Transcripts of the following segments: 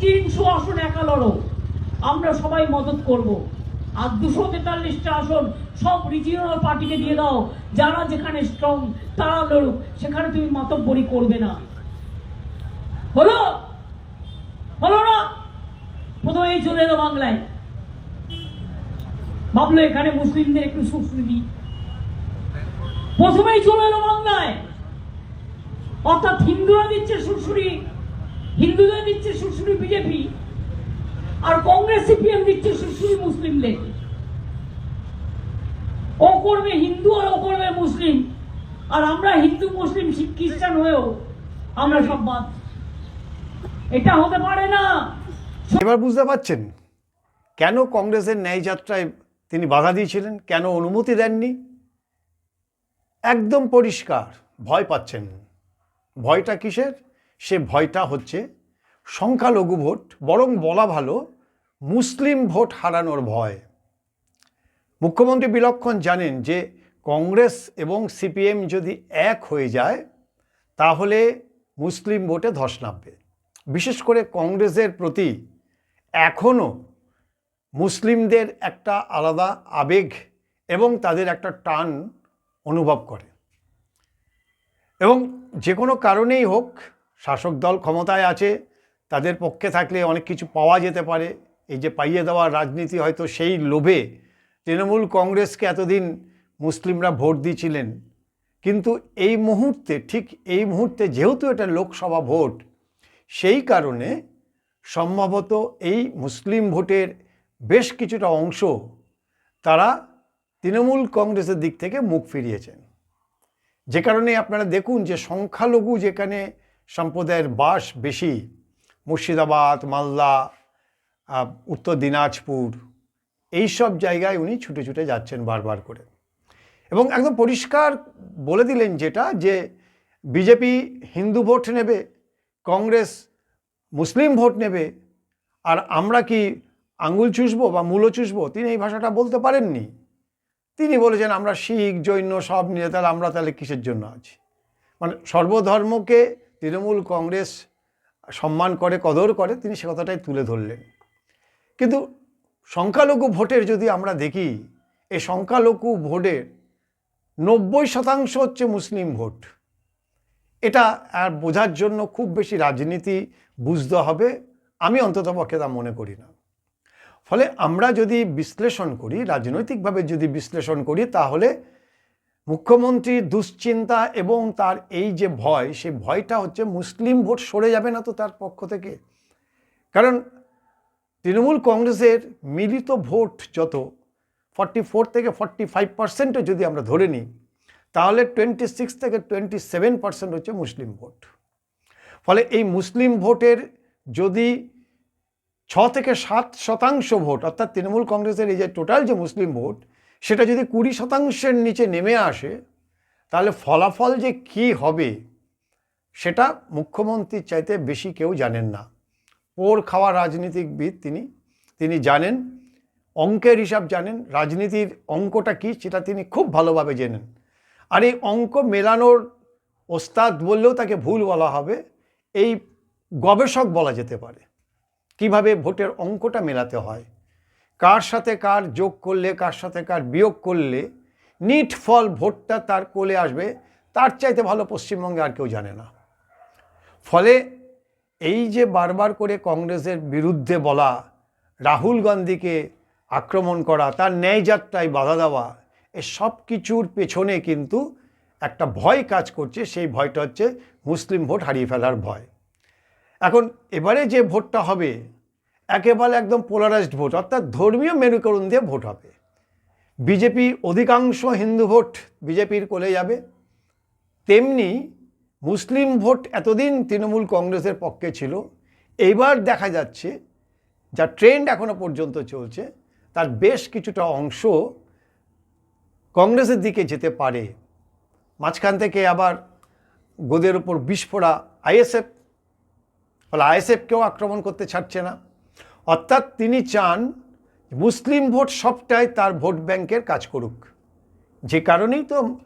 তিনশো আসন একা লড়ো। আমরা সবাই মদত করব। আর দুশো তেতাল্লিশটা আসন সব রিজিওনাল পার্টিকে দিয়ে দাও। যারা যেখানে স্ট্রং তারা লড়ুক। সেখানে তুমি মাতব্বরি করবে না। হলো? হলো না? প্রথমেই চলে এলো বাংলায়। ভাবলো এখানে মুসলিমদের একটু সুশ্রী প্রথমেই চলে এলো বাংলায়। অর্থাৎ হিন্দুরা দিচ্ছে সুরসুরি হিন্দুদের দিচ্ছে সুরসুরি বিজেপি, আর কংগ্রেস সিপিএম দিচ্ছে সুরসুরি মুসলিমদের ও করবে হিন্দু আর ও করবে মুসলিম। আর আমরা হিন্দু, মুসলিম খ্রিস্টান হয়েও আমরা সব বাদ। এটা হতে পারে না। এবার বুঝতে পারছেন কেন কংগ্রেসের ন্যায় যাত্রায় তিনি বাধা দিয়েছিলেন? কেন অনুমতি দেননি? একদম পরিষ্কার, ভয় পাচ্ছেন। ভয়টা কিসের? সে ভয়টা হচ্ছে সংখ্যালঘু ভোট, বরং বলা ভালো মুসলিম ভোট হারানোর ভয়। মুখ্যমন্ত্রী বিলক্ষণ জানেন যে কংগ্রেস এবং সিপিএম যদি এক হয়ে যায়, তাহলে মুসলিম ভোটে ধস নামবে। বিশেষ করে কংগ্রেসের প্রতি এখনও মুসলিমদের একটা আলাদা আবেগ এবং তাদের একটা টান অনুভব করে। এবং যে কোনো কারণেই হোক শাসক দল ক্ষমতায় আছে, তাদের পক্ষে থাকলে অনেক কিছু পাওয়া যেতে পারে। এই যে পাইয়ে দেওয়ার রাজনীতি হয়তো সেই লোভে তৃণমূল কংগ্রেসকে এতদিন মুসলিমরা ভোট দিয়েছিলেন কিন্তু এই মুহূর্তে, ঠিক এই মুহূর্তে যেহেতু এটা লোকসভা ভোট, সেই কারণে সম্ভবত এই মুসলিম ভোটের বেশ কিছুটা অংশ তারা তৃণমূল কংগ্রেসের দিক থেকে মুখ ফিরিয়েছেন। যে কারণে আপনারা দেখুন যে সংখ্যালঘু যেখানে সম্প্রদায়ের বাস বেশি। মুর্শিদাবাদ, মালদা উত্তর দিনাজপুর এই সব জায়গায় উনি ছুটে ছুটে যাচ্ছেন বারবার করে। এবং একদম পরিষ্কার বলে দিলেন যেটা যে বিজেপি হিন্দু ভোট নেবে, কংগ্রেস মুসলিম ভোট নেবে, আর আমরা কি আঙ্গুল চুষবো বা মূলো চুষবো? তিনি এই ভাষাটা বলতে পারেননি। তিনি বলেছেন, আমরা শিখ, জৈন সব নিয়ে তাহলে আমরা তাহলে কিসের জন্য আছি? মানে সর্বধর্মকে তৃণমূল কংগ্রেস সম্মান করে, কদর করে, তিনি সে কথাটাই তুলে ধরলেন। কিন্তু সংখ্যালঘু ভোটের যদি আমরা দেখি, এই সংখ্যালঘু ভোটের নব্বই শতাংশ হচ্ছে মুসলিম ভোট। এটা আর বোঝার জন্য খুব বেশি রাজনীতি বুঝতে হবে, আমি অন্ততপক্ষে তা মনে করি না। ফলে আমরা যদি বিশ্লেষণ করি, রাজনৈতিকভাবে যদি বিশ্লেষণ করি, তাহলে মুখ্যমন্ত্রীর দুশ্চিন্তা এবং তার এই যে ভয়, সেই ভয়টা হচ্ছে মুসলিম ভোট সরে যাবে না তো তার পক্ষ থেকে। কারণ তৃণমূল কংগ্রেসের মিলিত ভোট যত ফর্টি ফোর থেকে ফর্টি ফাইভ পার্সেন্টও যদি আমরা ধরে নিই, তাহলে টোয়েন্টি সিক্স থেকে টোয়েন্টি সেভেন পার্সেন্ট হচ্ছে মুসলিম ভোট। ফলে এই মুসলিম ভোটের যদি ছ থেকে সাত শতাংশ ভোট, অর্থাৎ তৃণমূল কংগ্রেসের এই যে টোটাল যে মুসলিম ভোট সেটা যদি কুড়ি শতাংশের নিচে নেমে আসে, তাহলে ফলাফল যে কী হবে, সেটা মুখ্যমন্ত্রীর চাইতে বেশি কেউ জানেন না। পোর খাওয়া রাজনীতিকবিদ তিনি। তিনি জানেন, অঙ্কের হিসাব জানেন, রাজনীতির অঙ্কটা কী সেটা তিনি খুব ভালোভাবে জেনেন। আর এই অঙ্ক মেলানোর ওস্তাদ বললেও তাকে ভুল বলা হবে, এই গবেষক বলা যেতে পারে। কীভাবে ভোটের অঙ্কটা মেলাতে হয় কার সাথে কার যোগ করলে, কার সাথে কার বিয়োগ করলে, নিট ফল ভোটটা তার কোলে আসবে, তার চাইতে ভালো পশ্চিমবঙ্গে আর কেউ জানে না। ফলে এই যে বারবার করে কংগ্রেসের বিরুদ্ধে বলা, রাহুল গান্ধীকে আক্রমণ করা, তার ন্যায়যাত্রায় বাধা দেওয়া, এ সব কিছুর পেছনে কিন্তু একটা ভয় কাজ করছে, সেই ভয়টা হচ্ছে মুসলিম ভোট হারিয়ে ফেলার ভয়। এখন এবারে যে ভোটটা হবে একেবারে একদম পোলারাইজড ভোট অর্থাৎ ধর্মীয় মেরুকরণ দিয়ে ভোট হবে। বিজেপি অধিকাংশ হিন্দু ভোট বিজেপির কোলে যাবে। তেমনি মুসলিম ভোট এতদিন তৃণমূল কংগ্রেসের পক্ষে ছিল। এইবার দেখা যাচ্ছে, যা ট্রেন্ড এখনও পর্যন্ত চলছে, তার বেশ কিছুটা অংশ কংগ্রেসের দিকে যেতে পারে। মাঝখান থেকে আবার গোদের ওপর বিস্ফোরা আইএসএফ, ফলে আইএসএফকেও আক্রমণ করতে ছাড়ছে না। অর্থাৎ তিনি চান মুসলিম ভোট সবটাই তার ভোট ব্যাংকের কাজ করুক। যে কারণেই তো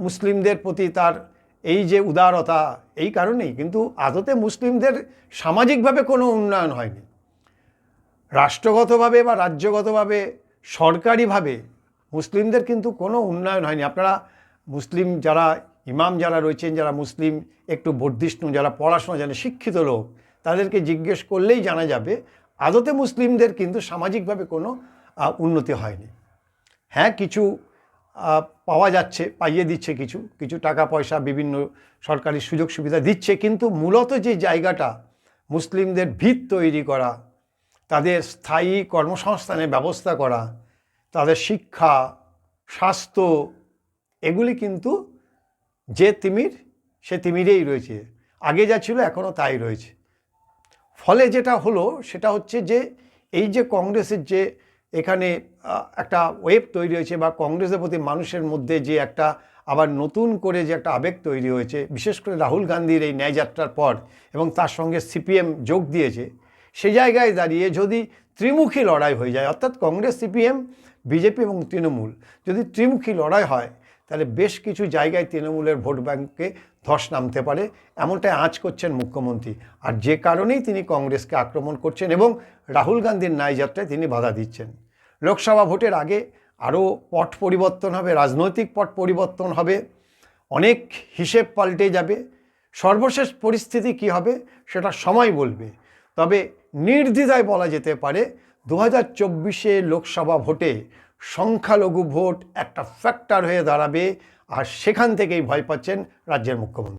মুসলিমদের প্রতি তার এই যে উদারতা, এই কারণেই। কিন্তু আদতে মুসলিমদের সামাজিকভাবে কোনো উন্নয়ন হয়নি। রাষ্ট্রগতভাবে বা রাজ্যগতভাবে, সরকারিভাবে মুসলিমদের কিন্তু কোনো উন্নয়ন হয়নি। আপনারা মুসলিম যারা, ইমাম যারা রয়েছেন, যারা মুসলিম, একটু বর্ধিষ্ণু, যারা পড়াশোনা জানে, শিক্ষিত লোক, তাদেরকে জিজ্ঞেস করলেই জানা যাবে আদতে মুসলিমদের কিন্তু সামাজিকভাবে কোনো উন্নতি হয়নি। হ্যাঁ কিছু পাওয়া যাচ্ছে, পাইয়ে দিচ্ছে কিছু কিছু টাকা পয়সা বিভিন্ন সরকারি সুযোগ সুবিধা দিচ্ছে, কিন্তু মূলত যে জায়গাটা মুসলিমদের ভিত তৈরি করা, তাদের স্থায়ী কর্মসংস্থানের ব্যবস্থা করা, তাদের শিক্ষা, স্বাস্থ্য, এগুলি কিন্তু যে তিমির, সে তিমিরেই রয়েছে। আগে যা ছিল এখনও তাই রয়েছে। ফলে যেটা হলো, সেটা হচ্ছে যে, এই যে কংগ্রেসের যে এখানে একটা ওয়েব তৈরি হয়েছে বা কংগ্রেসের প্রতি মানুষের মধ্যে যে একটা আবার নতুন করে যে একটা আবেগ তৈরি হয়েছে, বিশেষ করে রাহুল গান্ধীর এই ন্যায়যাত্রার পর এবং তার সঙ্গে সিপিএম যোগ দিয়েছে সেই জায়গায় দাঁড়িয়ে যদি ত্রিমুখী লড়াই হয়ে যায়, অর্থাৎ কংগ্রেস, সিপিএম, বিজেপি এবং তৃণমূল যদি ত্রিমুখী লড়াই হয় তাহলে বেশ কিছু জায়গায় তৃণমূলের ভোট ব্যাংকে ধস নামতে পারে। এমনটাই আঁচ করছেন মুখ্যমন্ত্রী। আর যে কারণেই তিনি কংগ্রেসকে আক্রমণ করছেন এবং রাহুল গান্ধীর ন্যায়যাত্রায় তিনি বাধা দিচ্ছেন। লোকসভা ভোটের আগে আরও পট পরিবর্তন হবে, রাজনৈতিক পট পরিবর্তন হবে, অনেক হিসেব পাল্টে যাবে। সর্বশেষ পরিস্থিতি কি হবে সেটা সময় বলবে। তবে নির্দ্বিধায় বলা যেতে পারে, দু হাজার লোকসভা ভোটে সংখ্যালঘু ভোট একটা ফ্যাক্টর হয়ে দাঁড়াবে আর সেখান থেকেই ভয় পাচ্ছেন রাজ্যের মুখ্যমন্ত্রী।